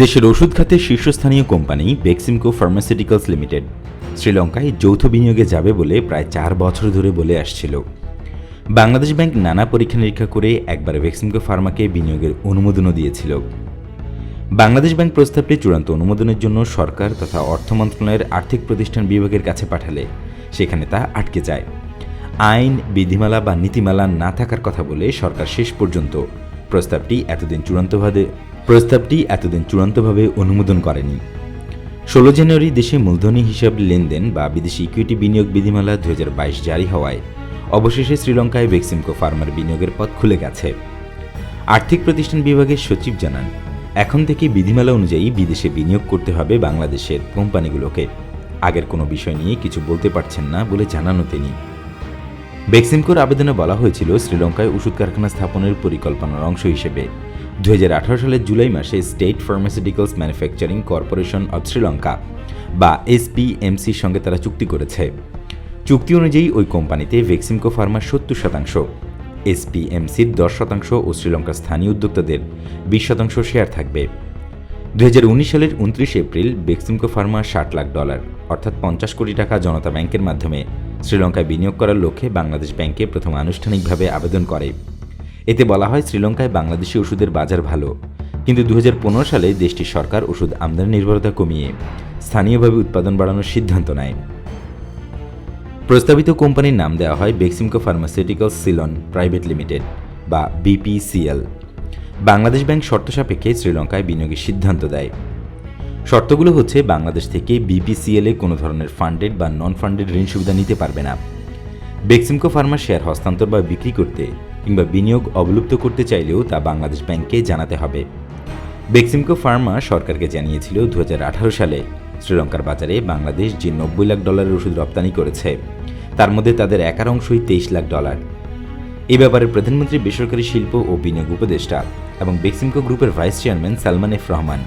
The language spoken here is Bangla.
দেশের ওষুধ খাতে শীর্ষস্থানীয় কোম্পানি বেক্সিমকো ফার্মাসিউটিক্যালস লিমিটেড শ্রীলঙ্কায় যৌথ বিনিয়োগে যাবে বলে প্রায় চার বছর ধরে বলে আসছিল। বাংলাদেশ ব্যাংক নানা পরীক্ষা নিরীক্ষা করে একবার বেক্সিমকো ফার্মাকে বিনিয়োগের অনুমোদনও দিয়েছিল। বাংলাদেশ ব্যাংক প্রস্তাবটি চূড়ান্ত অনুমোদনের জন্য সরকার তথা অর্থ মন্ত্রণালয়ের আর্থিক প্রতিষ্ঠান বিভাগের কাছে পাঠালে, সেখানে তা আটকে যায়। আইন, বিধিমালা বা নীতিমালা না থাকার কথা বলে সরকার শেষ পর্যন্ত প্রস্তাবটি এতদিন চূড়ান্তভাবে প্রস্তাবটি এতদিন চূড়ান্তভাবে অনুমোদন করেনি। ষোলো জানুয়ারি দেশে মূলধনী হিসাব লেনদেন বা বিদেশি ইকুইটি বিনিয়োগ বিধিমালা দু হাজার বাইশ জারি হওয়ায় অবশেষে শ্রীলঙ্কায় বেক্সিমকো ফার্মার বিনিয়োগের পথ খুলে গেছে। আর্থিক প্রতিষ্ঠান বিভাগের সচিব জানান, এখন থেকে বিধিমালা অনুযায়ী বিদেশে বিনিয়োগ করতে হবে বাংলাদেশের কোম্পানিগুলোকে। আগের কোনো বিষয় নিয়ে কিছু বলতে পারছেন না বলে জানানো তিনি। বেক্সিমকোর আবেদনে বলা হয়েছিল, শ্রীলঙ্কায় ওষুধ কারখানা স্থাপনের পরিকল্পনার অংশ হিসেবে দু হাজার আঠারো সালের জুলাই মাসে state pharmaceuticals manufacturing corporation of Sri Lanka বা এসপিএমসির সঙ্গে তারা চুক্তি করেছে। চুক্তি অনুযায়ী ওই কোম্পানিতে ভেক্সিমকো ফার্মার সত্তর শতাংশ এসপিএমসির দশ শতাংশ ও শ্রীলঙ্কার স্থানীয় উদ্যোক্তাদের বিশ শতাংশ শেয়ার থাকবে। দু হাজার উনিশ সালের উনত্রিশ এপ্রিল বেক্সিমকো ফার্মা ষাট লাখ ডলার, অর্থাৎ পঞ্চাশ কোটি টাকা জনতা ব্যাংকের মাধ্যমে শ্রীলঙ্কায় বিনিয়োগ করার লক্ষ্যে বাংলাদেশ ব্যাংকে প্রথম আনুষ্ঠানিকভাবে আবেদন করে। এতে বলা হয় শ্রীলঙ্কায় বাংলাদেশি ওষুধের বাজার ভালো। কিন্তু দু হাজার পনেরো সালে দেশটির সরকার ওষুধ আমদানি নির্ভরতা কমিয়ে স্থানীয়ভাবে উৎপাদন বাড়ানোর সিদ্ধান্ত নেয়। প্রস্তাবিত কোম্পানির নাম দেওয়া হয় Beximco pharmaceutical Ceylon private limited বা বিপিসিএল। বাংলাদেশ ব্যাংক শর্ত সাপেক্ষে শ্রীলঙ্কায় বিনিয়োগের সিদ্ধান্ত দেয়। শর্তগুলো হচ্ছে বাংলাদেশ থেকে বিপিসিএল কোনো ধরনের ফান্ডেড বা নন ফান্ডেড ঋণ সুবিধা নিতে পারবে না। বেক্সিমকো ফার্মার শেয়ার হস্তান্তর বা বিক্রি করতে কিংবা বিনিয়োগ অবলুপ্ত করতে চাইলেও তা বাংলাদেশ ব্যাংককে জানাতে হবে। বেক্সিমকো ফার্মা সরকারকে জানিয়েছিল দু হাজার আঠারো সালে। শ্রীলঙ্কার বাজারে বাংলাদেশ যে নব্বই লাখ ডলারের ওষুধ রপ্তানি করেছে, তার মধ্যে তাদের একার অংশই তেইশ লাখ ডলার। এ ব্যাপারে প্রধানমন্ত্রী বেসরকারি শিল্প ও বিনিয়োগ উপদেষ্টা এবং বেক্সিমকো গ্রুপের vice chairman Salman F Rahman.